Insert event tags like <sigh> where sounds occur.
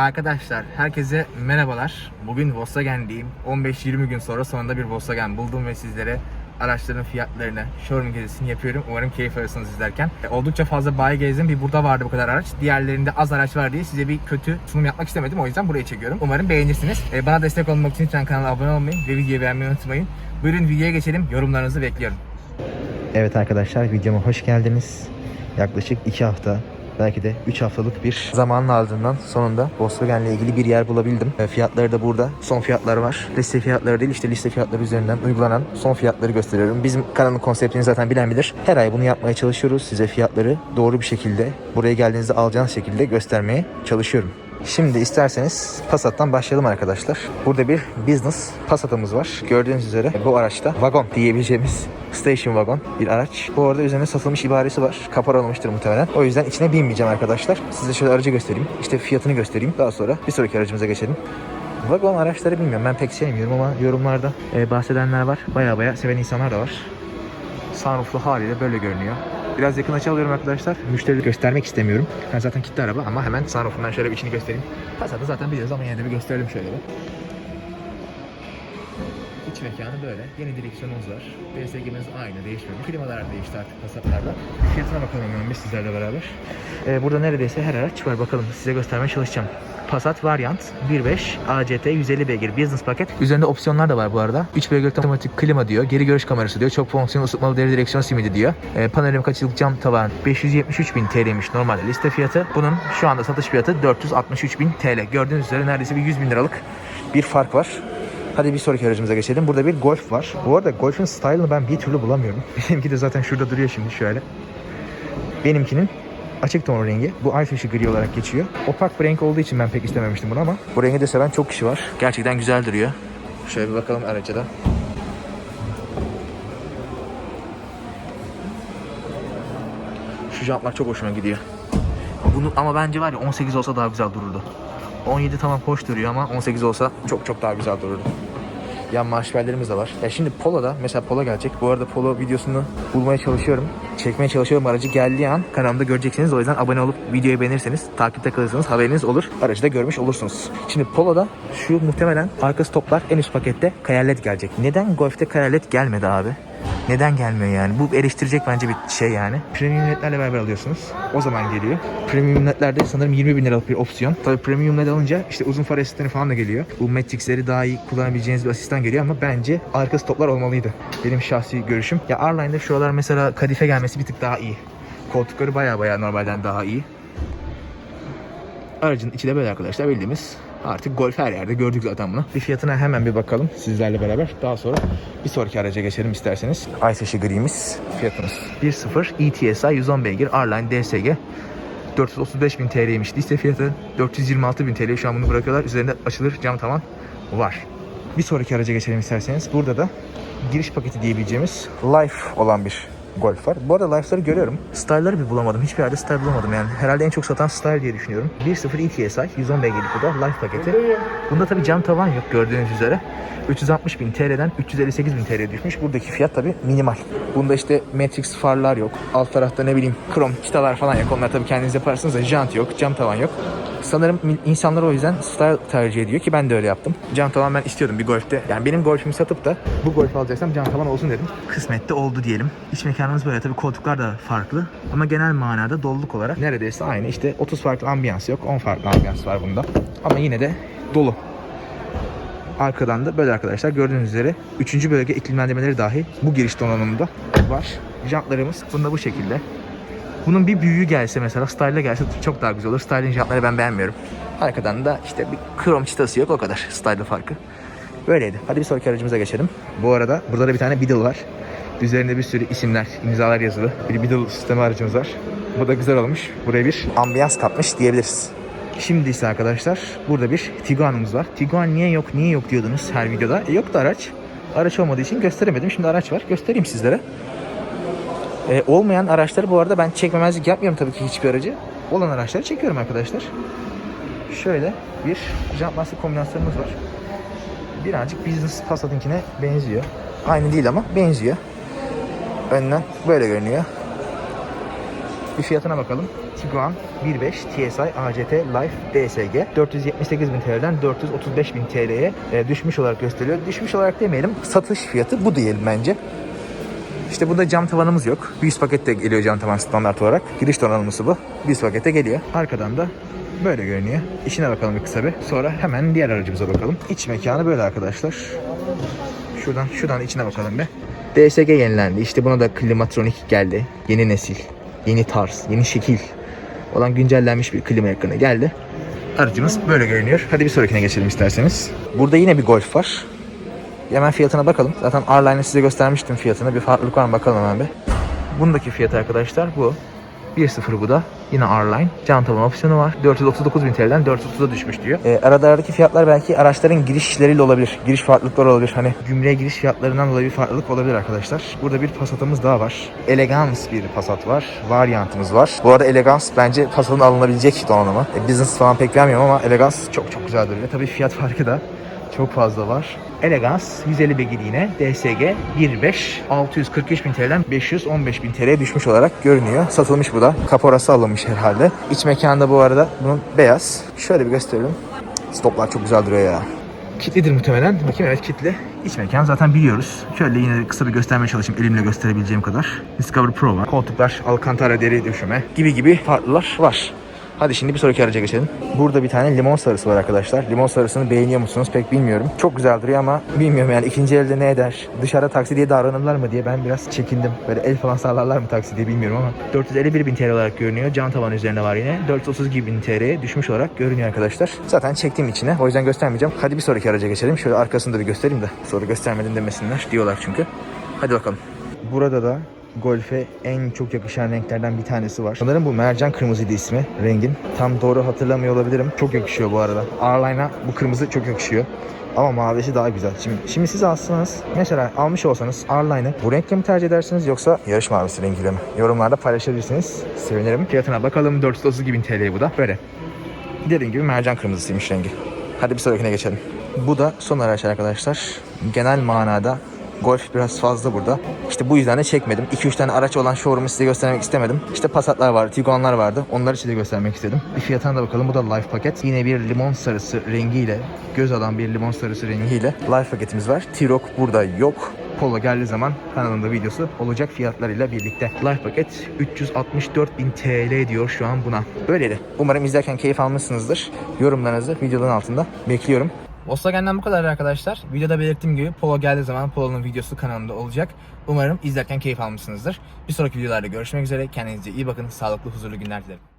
Arkadaşlar herkese merhabalar. Bugün Volkswagen'deyim. 15-20 gün sonra sonunda bir Volkswagen buldum ve sizlere araçların fiyatlarını, showroom gezisini yapıyorum. Umarım keyif alırsınız izlerken. E, Oldukça fazla bayi gezdim. Bir burada vardı bu kadar araç. Diğerlerinde az araç var diye size bir kötü sunum yapmak istemedim. O yüzden buraya çekiyorum. Umarım beğenirsiniz. E, Bana destek olmak için lütfen kanala abone olmayı ve videoyu beğenmeyi unutmayın. Buyurun videoya geçelim. Yorumlarınızı bekliyorum. Evet arkadaşlar videoma hoş geldiniz. Yaklaşık 2 hafta belki de 3 haftalık bir zamanın ardından sonunda Volkswagen ile ilgili bir yer bulabildim. E, Fiyatları da burada. Son fiyatlar var. Liste fiyatları değil işte liste fiyatları üzerinden uygulanan son fiyatları gösteriyorum. Bizim kanalın konseptini zaten bilen bilir. Her ay bunu yapmaya çalışıyoruz. Size fiyatları doğru bir şekilde buraya geldiğinizde alacağınız şekilde göstermeye çalışıyorum. Şimdi isterseniz Passat'tan başlayalım arkadaşlar. Burada bir business Passat'ımız var. Gördüğünüz üzere bu araçta vagon diyebileceğimiz <laughs> station wagon bir araç. Bu arada üzerine satılmış ibaresi var. Kaparalamıştır muhtemelen. O yüzden içine binmeyeceğim arkadaşlar. Size şöyle aracı göstereyim. İşte fiyatını göstereyim. Daha sonra bir sonraki aracımıza geçelim. Vagon araçları bilmiyorum. Ben pek sevmiyorum ama yorumlarda e, bahsedenler var. Baya baya seven insanlar da var. Sunrooflu haliyle böyle görünüyor. Biraz yakın açı alıyorum arkadaşlar. Müşterileri göstermek istemiyorum. Yani zaten kilitli araba ama hemen sunroofundan şöyle bir içini göstereyim. Passat'ı zaten biliyoruz ama yine de bir gösterelim şöyle bir. Mekanı böyle. Yeni direksiyonumuz var. DSG'miz aynı değişmedi. Klimalar değişti artık Passat'larda. Fiyatına bakalım hemen biz sizlerle beraber. Ee, burada neredeyse her araç var. Bakalım size göstermeye çalışacağım. Passat Variant 1.5 ACT 150 beygir business paket. Üzerinde opsiyonlar da var bu arada. 3 beygir otomatik klima diyor. Geri görüş kamerası diyor. Çok fonksiyonel ısıtmalı deri direksiyon simidi diyor. Ee, panoramik açılık cam tavan 573 bin TL'ymiş normalde liste fiyatı. Bunun şu anda satış fiyatı 463 bin TL. Gördüğünüz üzere neredeyse bir 100 bin liralık bir fark var. Hadi bir sonraki aracımıza geçelim. Burada bir Golf var. Bu arada Golf'ün style'ını ben bir türlü bulamıyorum. <laughs> Benimki de zaten şurada duruyor şimdi şöyle. Benimkinin açık ton rengi. Bu ay gri olarak geçiyor. Opak bir renk olduğu için ben pek istememiştim bunu ama bu rengi de seven çok kişi var. Gerçekten güzel duruyor. Şöyle bir bakalım araca da. Şu jantlar çok hoşuma gidiyor. Bunu ama bence var ya 18 olsa daha güzel dururdu. 17 tamam hoş duruyor ama 18 olsa çok çok daha güzel dururdu. Yan marşverlerimiz de var. Ya şimdi Polo'da mesela Polo gelecek. Bu arada Polo videosunu bulmaya çalışıyorum. Çekmeye çalışıyorum. Aracı geldiği an kanalımda göreceksiniz. O yüzden abone olup videoyu beğenirseniz, takipte kalırsanız haberiniz olur. Aracı da görmüş olursunuz. Şimdi Polo'da şu muhtemelen arka stoplar en üst pakette Kayalet gelecek. Neden Golf'te Kayalet gelmedi abi? Neden gelmiyor yani? Bu eleştirecek bence bir şey yani. Premium ledlerle beraber alıyorsunuz. O zaman geliyor. Premium ledlerde sanırım 20 bin liralık bir opsiyon. Tabii premium led alınca işte uzun far asistanı falan da geliyor. Bu Matrix'leri daha iyi kullanabileceğiniz bir asistan geliyor ama bence arka stoplar olmalıydı. Benim şahsi görüşüm. Ya R-Line'de şuralar mesela kadife gelmesi bir tık daha iyi. Koltukları baya baya normalden daha iyi. Aracın içi de böyle arkadaşlar bildiğimiz artık golf her yerde gördük zaten bunu. Bir fiyatına hemen bir bakalım sizlerle beraber. Daha sonra bir sonraki araca geçelim isterseniz. Ay taşı grimiz fiyatımız. 1.0 ETSI 110 beygir R-Line DSG 435 bin TL'ymiş liste fiyatı. 426 bin TL şu an bunu bırakıyorlar. Üzerinde açılır cam tavan var. Bir sonraki araca geçelim isterseniz. Burada da giriş paketi diyebileceğimiz Life olan bir Golf var. Bu arada Life'ları görüyorum. Style'ları bir bulamadım. Hiçbir yerde style bulamadım yani. Herhalde en çok satan style diye düşünüyorum. 1.0 ETSI 110 beygirlik bu da Life paketi. Bunda tabii cam tavan yok gördüğünüz üzere. 360 bin TL'den 358 bin TL düşmüş. Buradaki fiyat tabii minimal. Bunda işte Matrix farlar yok. Alt tarafta ne bileyim krom çıtalar falan yok. Onlar tabii kendiniz yaparsınız da jant yok, cam tavan yok. Sanırım insanlar o yüzden style tercih ediyor ki ben de öyle yaptım. Cam tavan ben istiyordum bir golfte. Yani benim golfümü satıp da bu golf alacaksam cam tavan olsun dedim. Kısmette oldu diyelim. İç mekanımız böyle tabii koltuklar da farklı. Ama genel manada doluluk olarak neredeyse aynı. İşte 30 farklı ambiyans yok. 10 farklı ambiyans var bunda. Ama yine de dolu. Arkadan da böyle arkadaşlar gördüğünüz üzere 3. bölge iklimlendirmeleri dahi bu giriş donanımında var. Jantlarımız bunda bu şekilde. Bunun bir büyüğü gelse mesela style'le gelse çok daha güzel olur. Style'in jantları ben beğenmiyorum. Arkadan da işte bir krom çıtası yok o kadar style farkı. Böyleydi. Hadi bir sonraki aracımıza geçelim. Bu arada burada da bir tane Beetle var. Üzerinde bir sürü isimler, imzalar yazılı. Bir Beetle sistemi aracımız var. Bu da güzel olmuş. Buraya bir ambiyans katmış diyebiliriz. Şimdi ise arkadaşlar burada bir Tiguan'ımız var. Tiguan niye yok niye yok diyordunuz her videoda. E, yoktu araç. Araç olmadığı için gösteremedim. Şimdi araç var. Göstereyim sizlere. E, olmayan araçları bu arada ben çekmemezlik yapmıyorum tabii ki hiçbir aracı. Olan araçları çekiyorum arkadaşlar. Şöyle bir jant lastik kombinasyonumuz var. Birazcık Business Passat'ınkine benziyor. Aynı değil ama benziyor. Önden böyle görünüyor. Bir fiyatına bakalım. Tiguan 1.5 TSI ACT Life DSG 478 bin TL'den 435 bin TL'ye düşmüş olarak gösteriyor. Düşmüş olarak demeyelim. Satış fiyatı bu diyelim bence. İşte burada cam tavanımız yok. Bir üst pakette geliyor cam tavan standart olarak. Giriş donanımlısı bu. Bir üst pakette geliyor. Arkadan da böyle görünüyor. İçine bakalım bir kısa bir. Sonra hemen diğer aracımıza bakalım. İç mekanı böyle arkadaşlar. Şuradan şuradan içine bakalım bir. DSG yenilendi. İşte buna da klimatronik geldi. Yeni nesil, yeni tarz, yeni şekil olan güncellenmiş bir klima ekranı geldi. Aracımız böyle görünüyor. Hadi bir sonrakine geçelim isterseniz. Burada yine bir Golf var. Hemen fiyatına bakalım. Zaten R-Line'ı size göstermiştim fiyatını. Bir farklılık var mı bakalım hemen bir. Bundaki fiyatı arkadaşlar bu. 1.0 bu da. Yine R-Line. Can tavan opsiyonu var. 439 bin TL'den 430'a düşmüş diyor. Arada aradaki fiyatlar belki araçların giriş işleriyle olabilir. Giriş farklılıkları olabilir. Hani gümrüğe giriş fiyatlarından dolayı bir farklılık olabilir arkadaşlar. Burada bir Passat'ımız daha var. Elegance bir Passat var. Varyantımız var. Bu arada Elegance bence Passat'ın alınabilecek donanımı. E, business falan pek vermiyorum ama Elegance çok çok güzel duruyor. Tabii fiyat farkı da çok fazla var. Elegance 150 beygir yine DSG 1.5 643 bin TL'den 515 bin TL'ye düşmüş olarak görünüyor. Satılmış bu da. Kaporası alınmış herhalde. İç mekanda bu arada bunun beyaz. Şöyle bir gösterelim. Stoplar çok güzel duruyor ya. Kitlidir muhtemelen. Bakayım evet kitli. İç mekan zaten biliyoruz. Şöyle yine kısa bir göstermeye çalışayım elimle gösterebileceğim kadar. Discovery Pro var. Koltuklar Alcantara deri döşeme gibi gibi farklılar var. Hadi şimdi bir sonraki araca geçelim. Burada bir tane limon sarısı var arkadaşlar. Limon sarısını beğeniyor musunuz pek bilmiyorum. Çok güzel duruyor ama bilmiyorum yani ikinci elde ne eder? Dışarıda taksi diye davranırlar mı diye ben biraz çekindim. Böyle el falan sallarlar mı taksi diye bilmiyorum ama 451 bin TL olarak görünüyor. Can tavan üzerinde var yine. 432 bin TL'ye düşmüş olarak görünüyor arkadaşlar. Zaten çektim içine. O yüzden göstermeyeceğim. Hadi bir sonraki araca geçelim. Şöyle arkasını da bir göstereyim de. Sonra göstermedin demesinler diyorlar çünkü. Hadi bakalım. Burada da Golf'e en çok yakışan renklerden bir tanesi var. Sanırım bu mercan kırmızıydı ismi rengin. Tam doğru hatırlamıyor olabilirim. Çok yakışıyor bu arada. R-Line'a bu kırmızı çok yakışıyor. Ama mavisi daha güzel. Şimdi, şimdi siz alsanız mesela almış olsanız R-Line'ı bu renkle mi tercih edersiniz yoksa yarış mavisi rengiyle mi? Yorumlarda paylaşabilirsiniz. Sevinirim. Fiyatına bakalım 432 bin TL bu da. Böyle. Dediğim gibi mercan kırmızısıymış rengi. Hadi bir sonrakine geçelim. Bu da son araç arkadaşlar. Genel manada Golf biraz fazla burada. İşte bu yüzden de çekmedim. 2-3 tane araç olan showroom'u size göstermek istemedim. İşte Passat'lar vardı, Tiguan'lar vardı. Onları size göstermek istedim. Bir fiyatına da bakalım. Bu da Life paket. Yine bir limon sarısı rengiyle, göz alan bir limon sarısı rengiyle Life paketimiz var. T-Roc burada yok. Polo geldiği zaman kanalımda videosu olacak fiyatlarıyla birlikte. Life paket 364 bin TL diyor şu an buna. Böyleydi. Umarım izlerken keyif almışsınızdır. Yorumlarınızı videonun altında bekliyorum. Volkswagen'den bu kadar arkadaşlar. Videoda belirttiğim gibi Polo geldiği zaman Polo'nun videosu kanalımda olacak. Umarım izlerken keyif almışsınızdır. Bir sonraki videolarda görüşmek üzere. Kendinize iyi bakın. Sağlıklı, huzurlu günler dilerim.